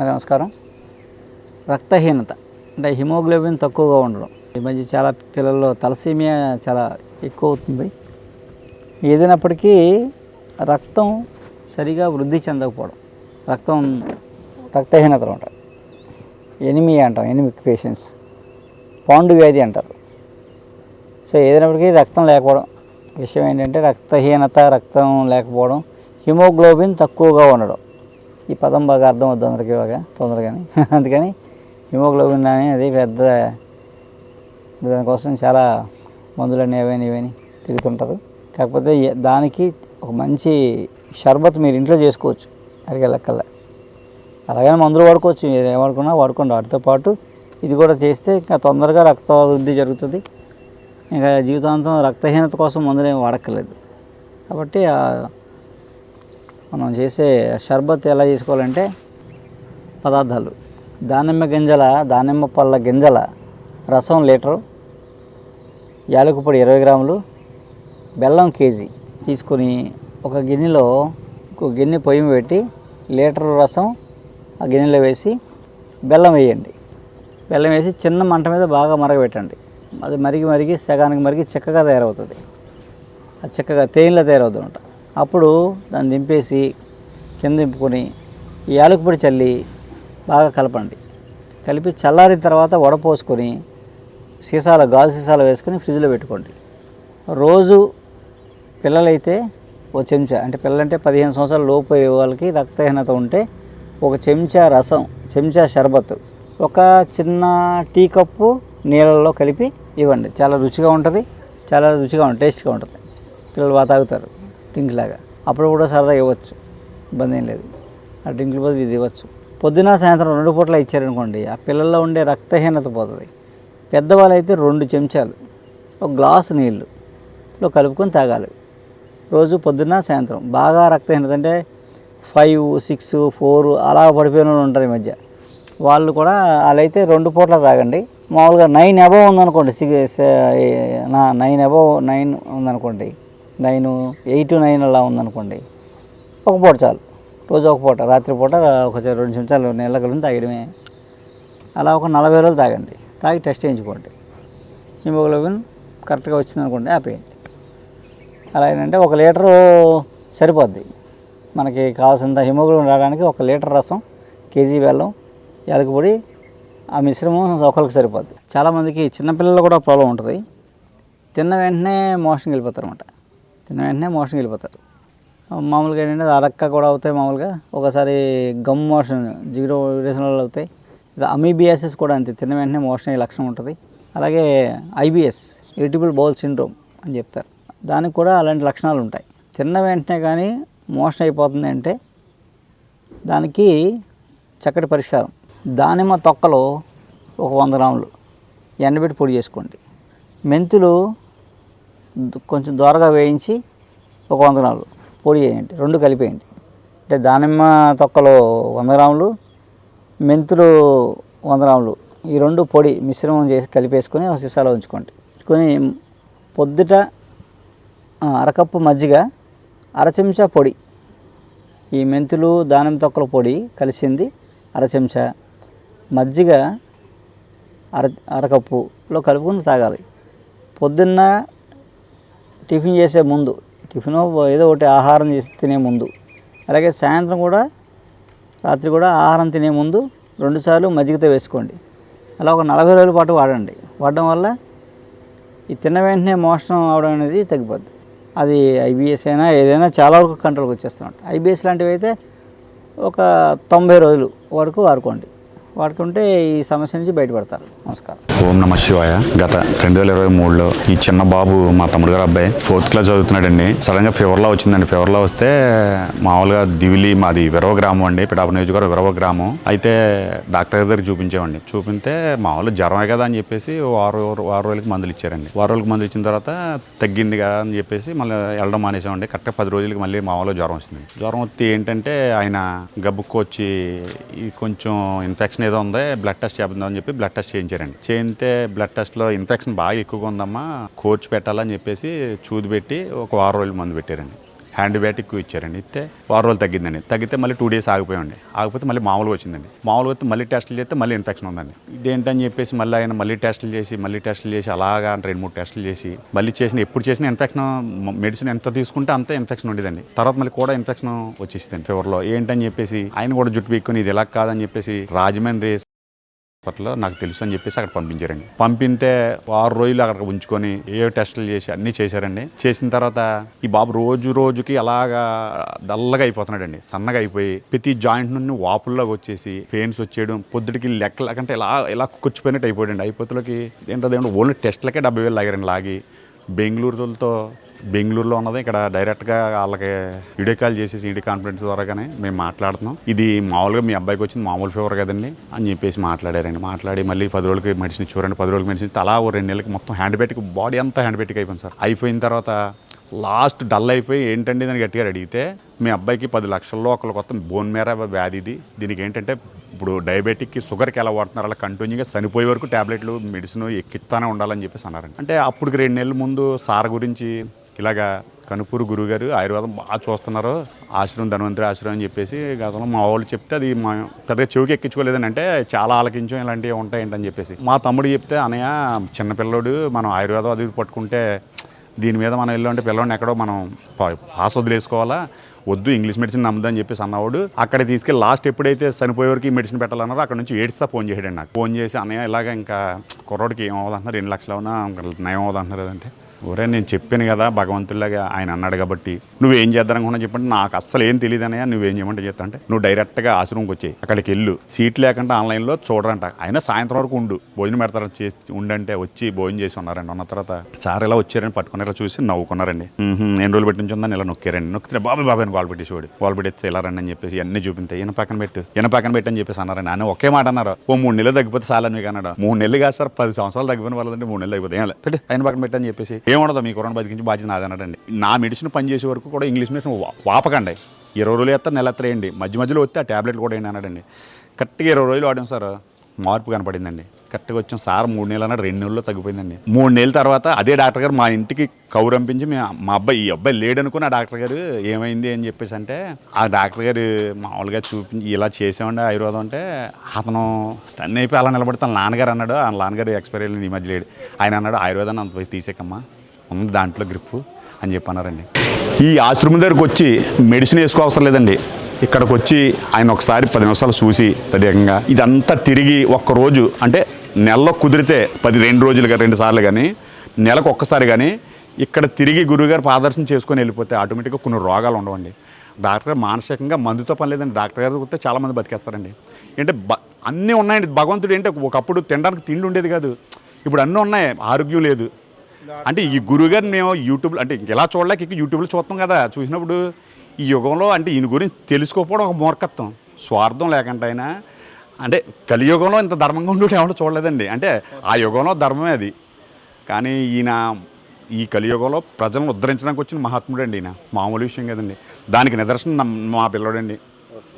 నమస్కారం. రక్తహీనత అంటే హిమోగ్లోబిన్ తక్కువగా ఉండడం. ఈ మధ్య చాలా పిల్లల్లో తలసీమియా చాలా ఎక్కువ అవుతుంది. ఏదైనప్పటికీ రక్తం సరిగా వృద్ధి చెందకపోవడం రక్తం రక్తహీనతలు ఉంటాయి ఎనిమి అంటాం ఎనిమిక్ పేషెంట్స్. పాండు వ్యాధి అంటారు. సో ఏదైనప్పటికీ రక్తం లేకపోవడం. విషయం ఏంటంటే రక్తహీనత రక్తం లేకపోవడం హిమోగ్లోబిన్ తక్కువగా ఉండడం. ఈ పదం బాగా అర్థం అవుతుంది అందరికీ బాగా తొందరగానే. అందుకని హిమోగ్లోబిన్ అని అది పెద్ద దానికోసం చాలా మందులు అవని ఇవని తిరుగుతుంటారు. కాకపోతే దానికి ఒక మంచి షర్బత్ మీరు ఇంట్లో చేసుకోవచ్చు అడిగే లెక్కల్లా. అలాగనే మందులు వాడుకోవచ్చు మీరు ఏమనుకున్నా వాడుకోండి. వాటితో పాటు ఇది కూడా చేస్తే ఇంకా తొందరగా రక్త వృద్ధి జరుగుతుంది. ఇంకా జీవితాంతం రక్తహీనత కోసం మందులు ఏమి వాడక్కర్లేదు. కాబట్టి మనం చేసే షర్బత్ ఎలా చేసుకోవాలంటే పదార్థాలు. దానిమ్మ గింజల దానిమ్మ పళ్ళ గింజల రసం లీటరు యాలకుపొడి ఇరవై గ్రాములు బెల్లం కేజీ తీసుకొని ఒక గిన్నెలో ఒక గిన్నె పొయ్యి పెట్టి లీటర్ రసం ఆ గిన్నెలో వేసి బెల్లం వేయండి. బెల్లం వేసి చిన్న మంట మీద బాగా మరగబెట్టండి. అది మరిగి మరిగి సగానికి మరిగి చిక్కగా తయారవుతుంది. ఆ చక్కగా తేనెలో తయారవుతుంది అప్పుడు దాన్ని దింపేసి కింద దింపుకొని ఈ యాలకుపొడి చల్లి బాగా కలపండి. కలిపి చల్లారిన తర్వాత వడపోసుకొని సీసాలో గాజు సీసాలో వేసుకొని ఫ్రిడ్జ్లో పెట్టుకోండి. రోజు పిల్లలైతే ఓ చెంచా అంటే పిల్లలంటే పదిహేను సంవత్సరాల లోపు అయ్యే వాళ్ళకి రక్తహీనత ఉంటే ఒక చెంచా రసం చెంచా షర్బత్ ఒక చిన్న టీ కప్పు నీళ్ళల్లో కలిపి ఇవ్వండి. చాలా రుచిగా ఉంటుంది చాలా రుచిగా ఉంటుంది టేస్ట్గా ఉంటుంది. పిల్లలు బాగా తాగుతారు. డ్రింక్ లాగా అప్పుడు కూడా సరదా ఇవ్వచ్చు. ఇబ్బంది ఏం లేదు. ఆ డ్రింకుల బదులు ఇది ఇవ్వచ్చు. పొద్దున సాయంత్రం రెండు పూట్ల ఇచ్చారనుకోండి ఆ పిల్లల్లో ఉండే రక్తహీనత పోతుంది. పెద్దవాళ్ళు అయితే రెండు చెంచాలు ఒక గ్లాసు నీళ్ళు కలుపుకొని తాగాలి. రోజు పొద్దున్న సాయంత్రం బాగా రక్తహీనత అంటే ఫైవ్ సిక్స్ ఫోర్ అలా పడిపోయిన వాళ్ళు ఉంటారు ఈ మధ్య. వాళ్ళు కూడా వాళ్ళైతే రెండు పూట్ల తాగండి. మామూలుగా నైన్ అబవ్ ఉందనుకోండి సిగ్ నా నైన్ అబవ్ నైన్ ఉందనుకోండి నైన్ ఎయిట్ నైన్ అలా ఉందనుకోండి ఒక పూట చాలు. రోజు ఒక పూట రాత్రి పూట ఒక రెండు చెంచాలు నీళ్ళ కలిపి తాగడమే. అలా ఒక నలభై రోజులు తాగండి. తాగి టెస్ట్ చేయించుకోండి. హిమోగ్లోబిన్ కరెక్ట్గా వచ్చిందనుకోండి ఆపేయండి. అలా ఏంటంటే ఒక లీటరు సరిపోద్ది. మనకి కావాల్సినంత హిమోగ్లోబిన్ రావడానికి ఒక లీటర్ రసం కేజీ బెల్లం యాలకుపొడి ఆ మిశ్రమం ఒకరికి సరిపోద్ది. చాలామందికి చిన్నపిల్లలు కూడా ప్రాబ్లం ఉంటుంది. తిన్న వెంటనే మోషన్కి వెళ్ళిపోతారు అనమాట తిన్న వెంటనే మోషన్కి వెళ్ళిపోతారు. మామూలుగా ఏంటంటే అరక్క కూడా అవుతాయి మామూలుగా. ఒకసారి గమ్ మోషన్ జీరో డ్యూరేషన్ వల్ల అవుతాయి. ఇది అమీబియాసిస్ కూడా అంతే తిన్న వెంటనే మోషన్ అయ్యే లక్షణం ఉంటుంది. అలాగే ఐబిఎస్ ఇరిటబుల్ బౌల్ సిండ్రోమ్ అని చెప్తారు. దానికి కూడా అలాంటి లక్షణాలు ఉంటాయి. తిన్న వెంటనే కానీ మోషన్ అయిపోతుంది అంటే దానికి చక్కటి పరిష్కారం. దానిమ్మ తొక్కలో ఒక వంద గ్రాములు. ఎండబెట్టి పొడి చేసుకోండి. మెంతులు కొంచెం దోరగా వేయించి ఒక వంద గ్రాములు పొడి వేయండి. రెండు కలిపేయండి. అంటే దానిమ్మ తొక్కలు వంద గ్రాములు మెంతులు వంద గ్రాములు ఈ రెండు పొడి మిశ్రమం చేసి కలిపేసుకొని ఒక సీసాలో ఉంచుకోండి. ఉంచుకొని పొద్దుట అరకప్పు మజ్జిగ అర చెంచా పొడి ఈ మెంతులు దానిమ్మ తొక్కల పొడి కలిసింది అర చెంచా మజ్జిగ అర అరకప్పులో కలుపుకొని తాగాలి. పొద్దున్న టిఫిన్ చేసే ముందు టిఫిన్ ఏదో ఒకటి ఆహారం చేసి తినే ముందు అలాగే సాయంత్రం కూడా రాత్రి కూడా ఆహారం తినే ముందు రెండుసార్లు మజ్జిగతో వేసుకోండి. అలా ఒక నలభై రోజుల పాటు వాడండి. వాడడం వల్ల ఈ తిన్న వెంటనే మోషణం అవడం అనేది తగ్గిపోద్ది. అది ఐబిఎస్ అయినా ఏదైనా చాలా వరకు కంట్రోల్కి వచ్చేస్తామంట ఐబిఎస్ లాంటివి అయితే ఒక తొంభై రోజులు వరకు వాడుకోండి. వాడుకుంటే ఈ సమస్య నుంచి బయటపడతారు. నమస్కారం. ఓం నమ శివాయ. గత రెండు వేల ఇరవై మూడులో ఈ చిన్న బాబు మా తమ్ముడు గారు అబ్బాయి ఫోర్త్ క్లాస్ చదువుతున్నాడండి. సడన్గా వచ్చిందండి. ఫీవర్లో వస్తే మామూలుగా దివిలి మాది విరవ గ్రామం అండి. పిఠాపు నియోజకవర్గం విరవ గ్రామం. అయితే డాక్టర్ దగ్గర చూపించామండి. చూపితే మామూలు జ్వరమే కదా అని చెప్పేసి వారు వారం రోజులకి మందులు ఇచ్చారండి. వారం రోజులకి మందులు ఇచ్చిన తర్వాత తగ్గింది కదా అని చెప్పేసి మళ్ళీ వెళ్ళడం మానేసామండి. కరెక్ట్గా పది రోజులకి మళ్ళీ మామూలుగా జ్వరం వచ్చింది జ్వరం వస్తే ఏంటంటే ఆయన గబ్బుకు వచ్చి కొంచెం ఇన్ఫెక్షన్ ఏదో ఉంది బ్లడ్ టెస్ట్ చేద్దామని చెప్పి బ్లడ్ టెస్ట్ చేయించారండి. చేయితే బ్లడ్ టెస్ట్లో ఇన్ఫెక్షన్ బాగా ఎక్కువగా ఉందమ్మా కోర్చు పెట్టాలని చెప్పేసి చూదు పెట్టి ఒక వారం రోజులు మందు పెట్టారండి. హ్యాంటీబయాటిక్ ఇచ్చారండి. ఇస్తే వారం రోజులు తగ్గిందండి. తగ్గితే మళ్ళీ టూ డేస్ ఆగిపోయండి ఆగిపోతే మళ్ళీ మామూలుగా వచ్చిందండి. మామూలుగా వస్తే మళ్ళీ టెస్టులు చేస్తే మళ్ళీ ఇన్ఫెక్షన్ ఉందండి. ఇదేంటని చెప్పేసి మళ్ళీ ఆయన మళ్ళీ టెస్టులు చేసి మళ్ళీ టెస్టులు చేసి అలాగా రెండు మూడు టెస్టులు చేసి మళ్ళీ చేసిన ఎప్పుడు చేసిన ఇన్ఫెక్షన్ మెడిసిన్ ఎంత తీసుకుంటే అంత ఇన్ఫెక్షన్ ఉండేదండి. తర్వాత మళ్ళీ కూడా ఇన్ఫెక్షన్ వచ్చేసింది ఫీవర్లో. ఏంటని చెప్పేసి ఆయన కూడా జుట్టు పీక్కుని ఇది ఎలా కాదని చెప్పేసి రాజమండ్రి హాస్పిటల్లో నాకు తెలుసు అని చెప్పేసి అక్కడ పంపించారండి. పంపితే ఆరు రోజులు అక్కడ ఉంచుకొని ఏ టెస్టులు చేసి అన్నీ చేశారండి. చేసిన తర్వాత ఈ బాబు రోజు రోజుకి అలాగా డల్లగా అయిపోతున్నాడండి. సన్నగా అయిపోయి ప్రతి జాయింట్ నుండి వాపుల్లోకి వచ్చేసి పెయిన్స్ వచ్చేయడం పొద్దుటికి లెక్కల కంటే ఇలా ఇలా కూర్చిపోయినట్టు అయిపోయాడండి. అయిపోతులకి ఏంటంటే ఏంటో ఓన్లీ టెస్ట్లకే డెబ్బై వేలు లాగారండి లాగి. బెంగళూరుతో బెంగళూరులో ఉన్నది. ఇక్కడ డైరెక్ట్గా వాళ్ళకి వీడియో కాల్ చేసేసి వీడియో కాన్ఫరెన్స్ ద్వారాగానే మేము మాట్లాడుతున్నాం. ఇది మామూలుగా మీ అబ్బాయికి వచ్చింది మామూలు ఫీవర్ కదండి అని చెప్పేసి మాట్లాడారండి. మాట్లాడి మళ్ళీ పది రోజులకి మెడిసిన్ ఇచ్చారండి పది రోజులకి మెడిసిన్ అలా ఓ రెండు నెలలకి మొత్తం హ్యాండ్ బెట్టిక్ బాడీ అంతా హ్యాండ్ బెట్టిక్ అయిపోయింది సార్. అయిపోయిన తర్వాత లాస్ట్ డల్ అయిపోయి ఏంటండి దాన్ని గట్టిగా అడిగితే మీ అబ్బాయికి పది లక్షల్లో ఒకళ్ళు కొత్త బోన్ మేర వ్యాధి ఇది. దీనికి ఏంటంటే ఇప్పుడు డయాబెటిక్కి షుగర్కి ఎలా వాడుతున్నారు అలా కంటిన్యూగా చనిపోయే వరకు ట్యాబ్లెట్లు మెడిసిన్ ఎక్కిస్తానే ఉండాలని చెప్పేసి అన్నారండి. అంటే అప్పటికి రెండు నెలల ముందు సార్ గురించి ఇలాగా కనుపూరు గురుగారు ఆయుర్వేదం బాగా చూస్తున్నారు. ఆశ్రమం ధన్వంతరి ఆశ్రమం అని చెప్పేసి గతంలో మా వాళ్ళు చెప్తే అది మా పెద్దగా చెవికి ఎక్కించుకోలేదని అంటే చాలా ఆలకించం ఇలాంటివి ఉంటాయంటని చెప్పేసి. మా తమ్ముడు చెప్తే అనయ్య చిన్నపిల్లడు మనం ఆయుర్వేదం అది పట్టుకుంటే దీని మీద మనం వెళ్ళాలంటే పిల్లవాడిని ఎక్కడో మనం పా- పాస్ వదిలేసుకోవాలా? వద్దు ఇంగ్లీష్ మెడిసిన్ నమ్మదని చెప్పేసి అన్నవాడు అక్కడ తీసుకెళ్ళి లాస్ట్ ఎప్పుడైతే చనిపోయే వరకు ఈ మెడిసిన్ పెట్టాలన్నారో అక్కడ నుంచి ఏడుస్తా ఫోన్ చేయడండి నాకు. ఫోన్ చేసి అన్నయ్య ఇలాగ ఇంకా కుర్రోడికి ఏం అవ్వదంటున్నారు రెండు లక్షలు అవునా నయం అవ్వదంటున్నారు? అంటే ఒరే నేను చెప్పాను కదా భగవంతుడిలాగా ఆయన అన్నాడు కాబట్టి నువ్వేం చేద్దారనుకున్నా చెప్పండి. నాకు అస్సలు ఏం తెలియదు అన్నయ్య నువ్వేం చేయమంటే చెప్తా అంటే నువ్వు డైరెక్ట్గా ఆశ్రమంకి వచ్చాయి అక్కడికి వెళ్ళు. సీట్ లేకుండా ఆన్లైన్లో చూడరంట. ఆయన సాయంత్రం వరకు ఉండు. భోజనం పెడతారు చేసి ఉండంటే వచ్చి భోజనం చేసి ఉన్నారండి. ఉన్న తర్వాత సార్ ఇలా వచ్చారని పట్టుకుని ఇలా చూసి నవ్వుకున్నారండి. ఎన్ని రోజులు పెట్టి ఉందని ఇలా నొక్కారండి. నొక్కితే బాబాయ్ బాబాయ్ అని గోల్ పెట్టేసేవాడు. గోల్ పెట్టేస్తే ఇలా రండి అని చెప్పేసి అన్ని చూపించాయి ఈయన పక్కన పెట్టు ఈయన పక్కన పెట్టి అని చెప్పేసి అన్నారండి. ఆయన ఒకే మాట అన్నారు. ఓ మూడు నెలలు తగ్గిపోతే చాలని మీకు అన్నాడు. మూడు నెలలు కాదు సార్ పది సంవత్సరాలు తగ్గిపోయిన వాళ్ళంటే మూడు నెలలు తగ్గిపోతే ఆయన పక్కన పెట్టని చెప్పేసి ఏముండదు మీ కరోనా బతికించి బాధ్యత నాది నా మెడిసిన్ పనిచేసే వరకు కూడా ఇంగ్లీష్ మెడిసిన్ వాపకండి. ఇరవై రోజులు ఎత్తారు నెల ఎత్తరేయండి. మధ్య మధ్యలో వస్తే ఆ ట్యాబ్లెట్లు కూడా ఏంటి అన్నాడండి కరెక్ట్గా ఇరవై రోజులు వాడాం సార్. మార్పు కనపడిందండి. కరెక్ట్గా వచ్చాం సార్ మూడు నెలలు అన్నాడు రెండు నెలల్లో తగ్గిపోయిందండి. మూడు నెలల తర్వాత అదే డాక్టర్ గారు మా ఇంటికి కౌరంపించి మీ మా అబ్బాయి ఈ అబ్బాయి లేడనుకుని ఆ డాక్టర్ గారు ఏమైంది అని చెప్పేసి అంటే ఆ డాక్టర్ గారు మామూలుగా చూపించి ఇలా చేసామండి ఆయుర్వేదం అంటే అతను స్టన్ అయిపోయి అలా నిలబడితే నాన్నగారు అన్నాడు ఆ నాన్నగారు ఎక్స్పైరీ ఈ మధ్య లేడు. ఆయన అన్నాడు ఆయుర్వేదాన్ని అంత పోయి తీసేకమ్మా. దాంట్లో గ్రిప్పు అని చెప్పన్నారండి. ఈ ఆశ్రమం దగ్గరకు వచ్చి మెడిసిన్ వేసుకోవసరం లేదండి. ఇక్కడికి వచ్చి ఆయన ఒకసారి పది నిమిషాలు చూసి ప్రత్యేకంగా ఇదంతా తిరిగి ఒక్కరోజు అంటే నెలలో కుదిరితే పది రెండు రోజులుగా రెండు సార్లు కానీ నెలకు ఒక్కసారి కానీ ఇక్కడ తిరిగి గురువుగారు పాదర్శనం చేసుకొని వెళ్ళిపోతే ఆటోమేటిక్గా కొన్ని రోగాలు ఉండవండి. డాక్టర్ గారు మానసికంగా మందుతో పని లేదండి. డాక్టర్ గారు వస్తే చాలామంది బతికేస్తారండి. ఏంటంటే బ అన్నీ ఉన్నాయండి. భగవంతుడు ఏంటంటే ఒకప్పుడు తినడానికి తిండి ఉండేది కాదు. ఇప్పుడు అన్నీ ఉన్నాయి. ఆరోగ్యం లేదు. అంటే ఈ గురువుగారిని మేము యూట్యూబ్ అంటే ఎలా చూడలేక ఇక యూట్యూబ్లో చూస్తాం కదా. చూసినప్పుడు ఈ యుగంలో అంటే ఈయన గురించి తెలుసుకోకపోవడం ఒక మూర్ఖత్వం. స్వార్థం లేకుండా అయినా. అంటే కలియుగంలో ఇంత ధర్మంగా ఉండేది ఎవడో చూడలేదండి. అంటే ఆ యుగంలో ధర్మమే అది. కానీ ఈయన ఈ కలియుగంలో ప్రజలను ఉద్ధరించడానికి వచ్చిన మహాత్ముడు అండి ఈయన. మామూలు విషయం కదండి. దానికి నిదర్శనం మా పిల్లడండి.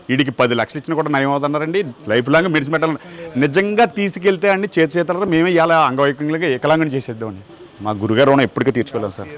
వీడికి పది లక్షలు ఇచ్చినా కూడా నయం అవుతున్నారండి. లైఫ్ లాంగ్ మెడిసిన్ నిజంగా తీసుకెళ్తే అండి చేతి చేతులతో మేమే ఇలా అంగవైకల్యంగా ఏకలాంగం చేసేద్దామండి. మా గురుగారు రుణం ఎప్పటికీ తీర్చుకోలేము సార్.